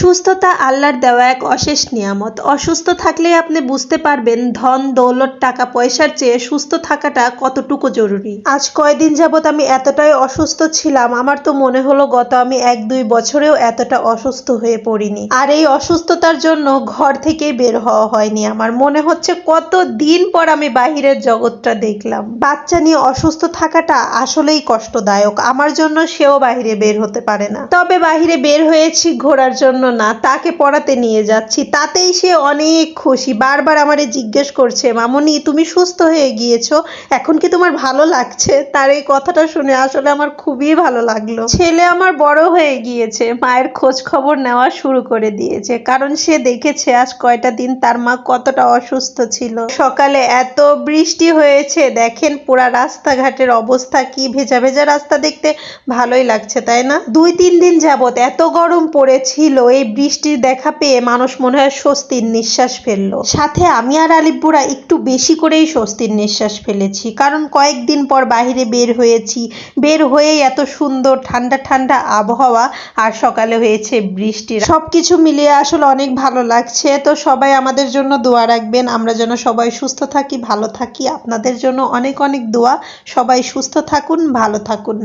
সুস্থতা আল্লাহর দেওয়া এক অশেষ নিয়ামত। অসুস্থ থাকলেই আপনি বুঝতে পারবেন ধন, দৌলত, টাকা, পয়সার চেয়ে সুস্থ থাকাটা কতটুকু জরুরি। আজ কয়দিন যাবৎ আমি এতটাই অসুস্থ ছিলাম, আমার তো মনে হলো গত আমি এক, দুই বছরেও এতটা অসুস্থ হয়ে পড়িনি। আর এই অসুস্থতার জন্য ঘর থেকেই বের হওয়া হয়নি আমার। মনে হচ্ছে কত দিন পর আমি বাহিরের জগৎটা দেখলাম। বাচ্চা নিয়ে অসুস্থ থাকাটা আসলেই কষ্টদায়ক। আমার জন্য সেও বাইরে বের হতে পারে না। তবে বাইরে বের হয়েছি ঘোরার জন্য না, তাকে পড়াতে নিয়ে যাচ্ছি। তাতেই সে অনেক খুশি। বারবার আমারে জিজ্ঞেস করছে, মামনি, তুমি সুস্থ হয়ে গিয়েছো? এখন কি তোমার ভালো লাগছে? তার এই কথাটা শুনে আসলে আমার খুবই ভালো লাগল। ছেলে আমার বড় হয়ে গিয়েছে, মায়ের খোঁজ খবর নেওয়া শুরু করে দিয়েছে। কারণ সে দেখেছে আজ কয়টা দিন তার মা কতটা অসুস্থ ছিল। সকালে এত বৃষ্টি হয়েছে, দেখেন পুরা রাস্তাঘাটের অবস্থা, কি ভেজা ভেজা রাস্তা দেখতে ভালোই লাগছে, তাই না? দুই তিন দিন যাবত এত গরম পড়েছিল এই বৃষ্টির দেখা পেয়ে মানুষ মনে হয় স্বস্তির নিঃশ্বাস ফেলল। সাথে আমি আর আলিপুরা একটু বেশি করেই স্বস্তির নিঃশ্বাস ফেলেছি, কারণ কয়েকদিন পর বাইরে বের হয়েছি। বের হয়েই এত সুন্দর ঠান্ডা ঠান্ডা আবহাওয়া আর সকালে হয়েছে বৃষ্টি। সবকিছু মিলিয়ে আসলে অনেক ভালো লাগছে। তো সবাই আমাদের জন্য দোয়া রাখবেন। আমরা যেন সবাই সুস্থ থাকি, ভালো থাকি। আপনাদের জন্য অনেক অনেক দোয়া। সবাই সুস্থ থাকুন, ভালো থাকুন।